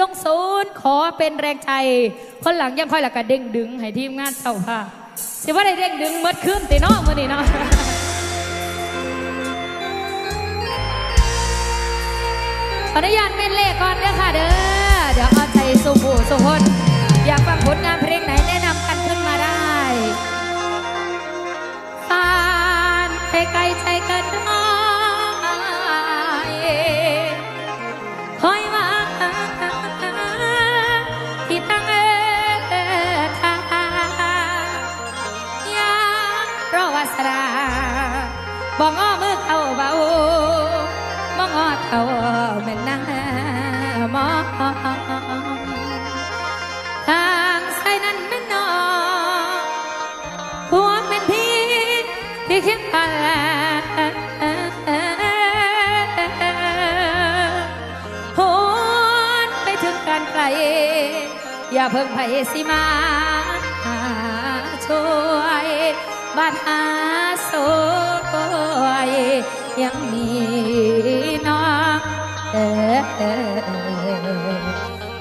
ลงศูนย์ขอเป็นแรงใจ คนหลังยังค่อยหลักกะเด้งดึง ให้ทีมงานเจ้าภาพสิว่าได้เด้งดึงมดขึ้นตีน้องมือนี่เนาะอนุญาตเป็นเลขก่อนเด้อค่ะเด้อ เดี๋ยวเอาใจสู้ภูสุพนอยากฟังผลงานเพลงไหนแนะนำกันขึ้นมาได้ฟานไปไกล ที่ดไปหนไปถึงการไกล อย่าเพิ่งไปสิมาช่วยบ้านอาสวยยังมีน้อง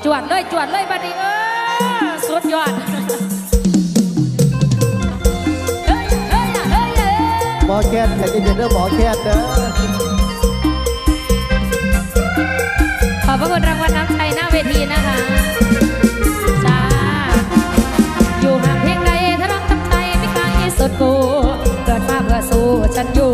จวดเลยจวดเลยบัดนี้เออสุดยอด อแคทแต่จะเย็เด้อหมอแคทเด้อขอบพระคุณรางวัลน้ำใจหน้าเวทีนะคะจ้าอยู่ห่างเพียงใดถ้าร้องทำใจไม่ไกลสุดกูเกิดมาเพื่อสู้ฉันอยู่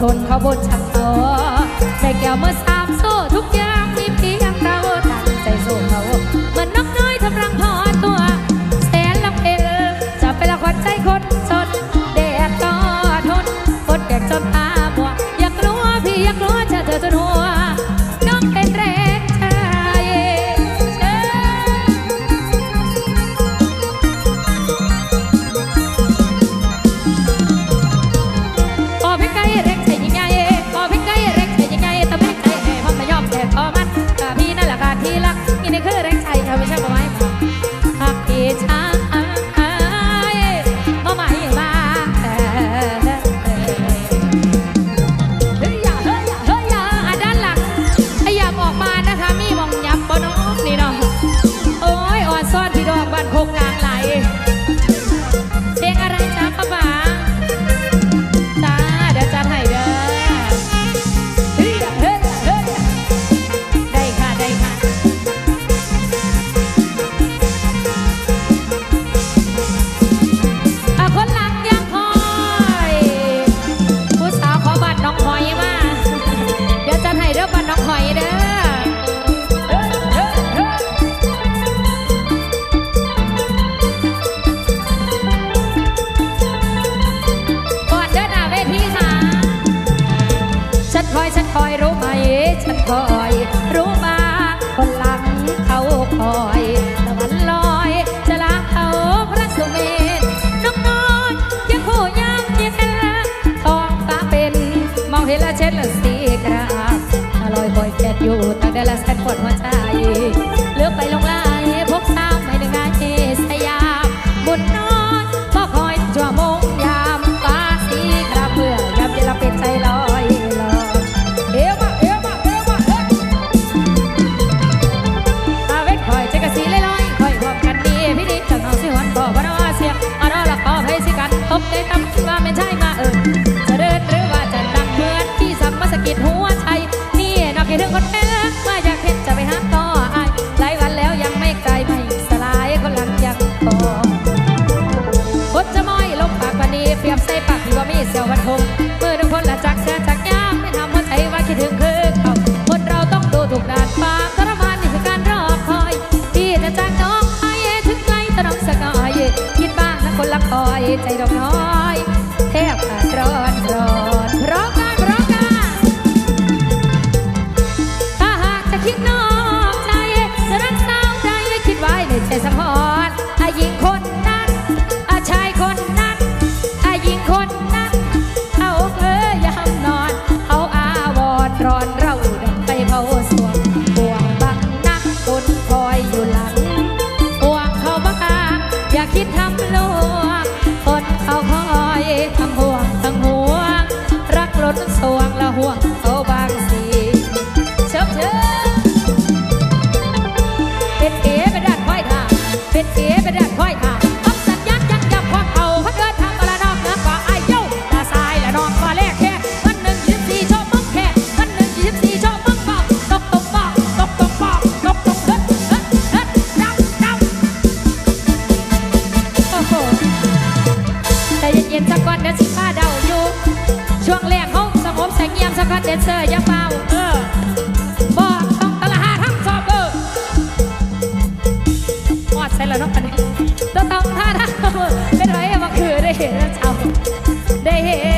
ทนเขาบนชักต่อใส่แก้วเมาใส เสียววันคงเมื่อทุกคนละจักเสียจักยามไม่ทำว่าใจว่าคิดถึงคือเขาคนเราต้องดูถูกด่านปาทรมานนี่คือการรอคอยพี่จะจากน้องไอเอถึงไกลตะน้องสกอยคิดบ้างนะคนละคอยใจดอกน้อยแทบขาดร้อนร้อนเพราะการเพราการถ้าหากจะคิดนอกใจจะรักเต้าใจไม่คิดไว้ในใจสัพอ่วงเอาบางสีเชิบเชิบเป็ดเอ๋เป็นดัดค่อยทาเป็ดเอ๋เป็นดัดค่อยทาต้องสัญญาณยังยับความเข่าเขาเดินทางตละนอกเหนือกว่าไอ้เย้าตาซ้ายละนองกว่าแรกแค่วันหนึ่งยี่สิบสี่ชอบมึงแค่วันหนึ่งยี่สิบสี่ชอบมึงเบาตกตกเบาตกตกเบาตกตกเฮ็ดเฮ็ดเฮ็ดดับดับโอ้โหแต่เย็นๆสักวันเดี๋ยวสิมาเดาอยู่ช่วงแรก ดนเซอร์ยาเป่าเออบอกต้องตละาทั้งสอบเออหอดใส่แล้วเนาะอันนี้ต้องต้องท่าทั้เออเป็นไรมาคือได้เห็นเจ้าได้เห็น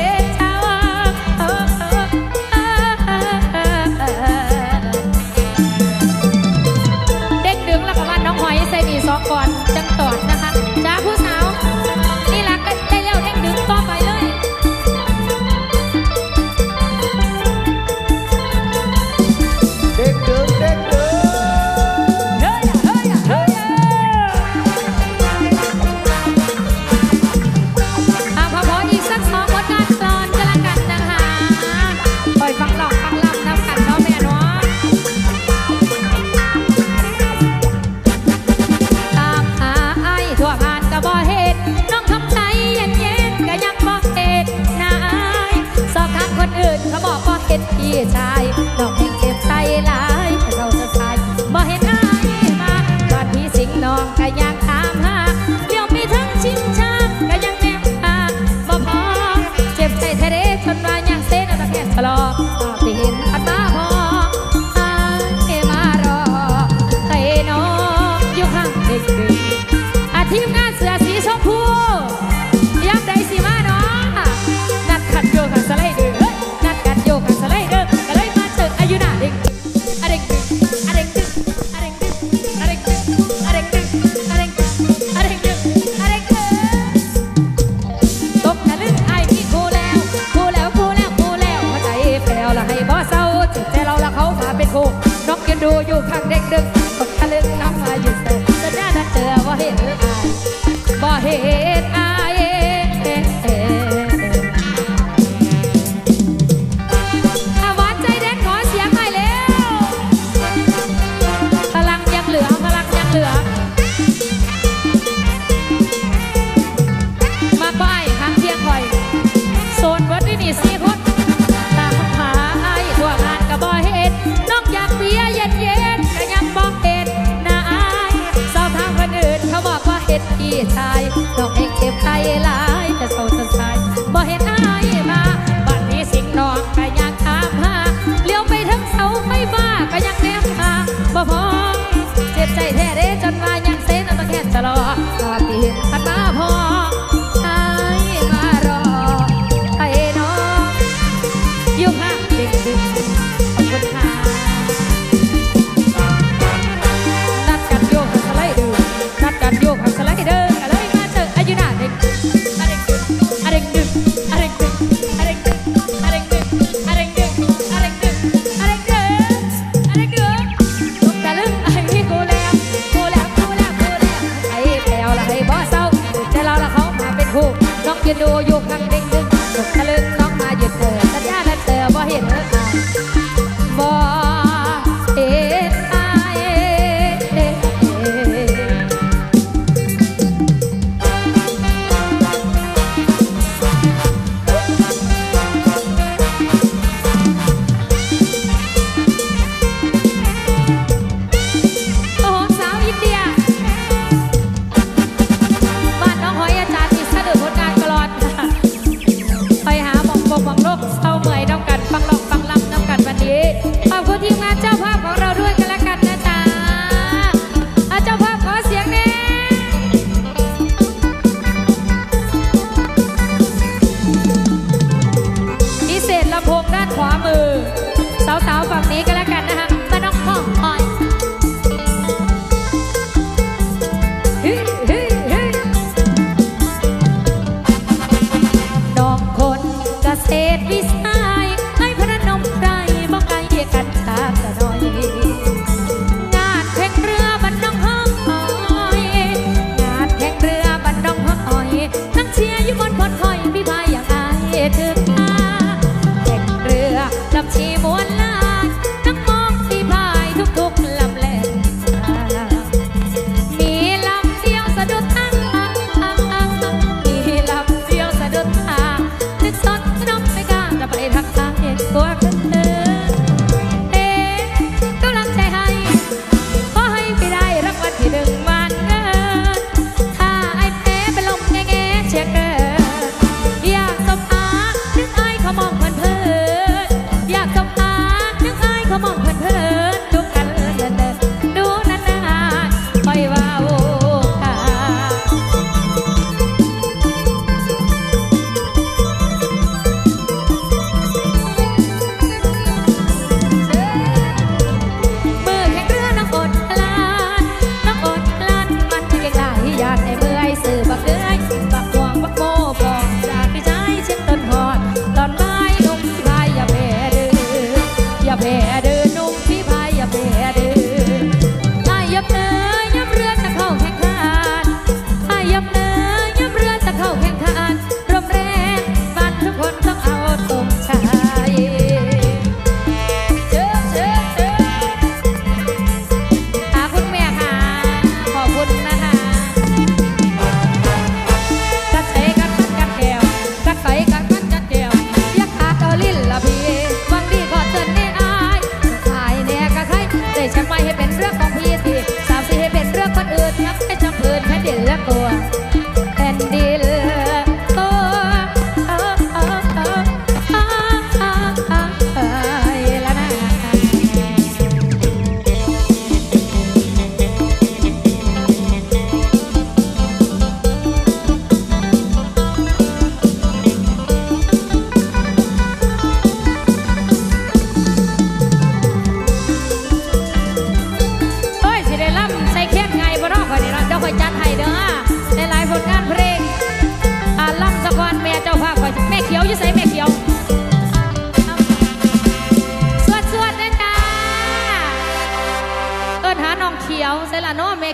ยกหังเด้งเด้งตกตะลึง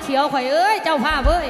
เขียวข่อยเอ้ย เจ้าภาพเอ้ย